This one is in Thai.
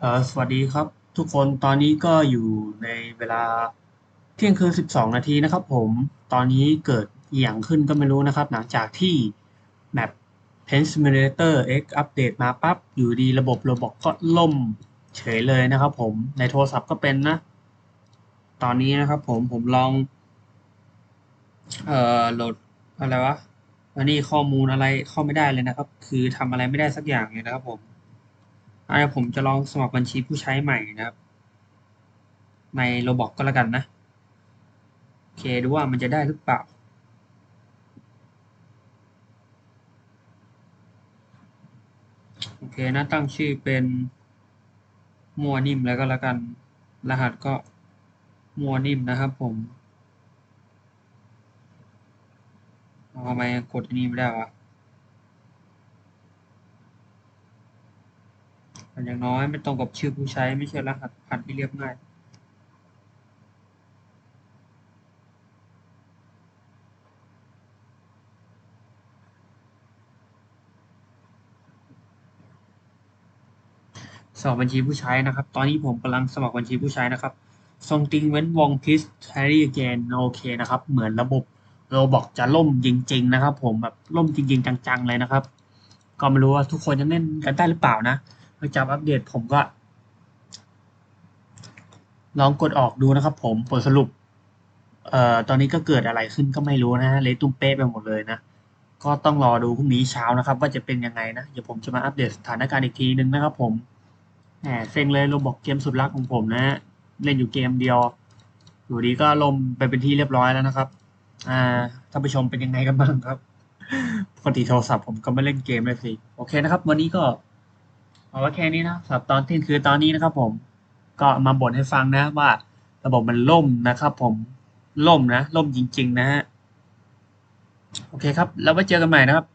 เอ่อสวัสดีครับทุกคนตอนนี้ก็อยู่ในเวลาเที่ยงคืน 12 นาทีนะครับผมตอนนี้เกิดอย่างขึ้นก็ไม่รู้นะครับ หลังจากที่แมป Pen Simulator X อัปเดตมาปั๊บ อยู่ดีระบบระบบก็ล่มเฉยเลยนะครับผมในโทรศัพท์ก็เป็นนะ ตอนนี้นะครับผมผมลอง เอ่อโหลดอะไรวะอันนี้ข้อมูลอะไรเข้าไม่ได้เลยนะครับ คือทำอะไรไม่ได้สักอย่างเลยนะครับผม อ่าผมจะลองสมัครบัญชีผู้ใช้ใหม่นะครับ ในโรบอกก็แล้วกันนะ โอเคดูว่ามันจะได้หรือเปล่าโอเคนะตั้งชื่อเป็นมัวนิ่มแล้วก็แล้วกัน รหัสก็มัวนิ่มนะครับผมทำไมกดอันนี้ไม่ได้วะ อย่างน้อยไม่ตรงกับชื่อผู้ใช้ไม่ใช่รหัสผ่านที่เรียบง่ายสมัครบัญชีผู้ใช้นะครับ ตอนนี้ผมกำลังสมัครบัญชีผู้ใช้นะครับทรงติงเว้นวงพิสแฮร์รี่เกนโอเคนะครับ เหมือนระบบโรบอกจะล่มจริง ๆ นะครับ ผมแบบล่มจริง ๆ จัง ๆ เลยนะครับ ก็ไม่รู้ว่าทุกคนจะเล่นกันได้หรือเปล่านะ หลังจากอัปเดตผมก็ ลองกดออกดูนะครับผมผลสรุป เอ่อตอนนี้ก็เกิดอะไรขึ้นก็ไม่รู้นะเละตุ้มเป๊ะไปหมดเลยนะก็ต้องรอดูพรุ่งนี้เช้านะครับ ว่าจะเป็นยังไงนะเดี๋ยวผมจะมาอัปเดตสถานการณ์อีกทีนึงนะครับผมแหมเซ็งเลยลมบอกเกมสุดรักของผมนะฮะเล่นอยู่เกมเดียวอยู่ดีก็ลมไปเป็นที่เรียบร้อยแล้วนะครับ อ่าท่านผู้ชมเป็นยังไงกันบ้างครับปกติโทรศัพท์ผมก็ไม่เล่นเกมเลยสิ โอเคนะครับ วันนี้ก็ เอาไว้แค่นี้นะสำหรับตอนที่คือตอนนี้นะครับ ผม ก็มาบ่นให้ฟังนะว่า ระบบมันล่มนะครับ ผมล่มนะล่มจริง ๆ นะฮะโอเคครับ แล้วไว้เจอกันใหม่นะครับ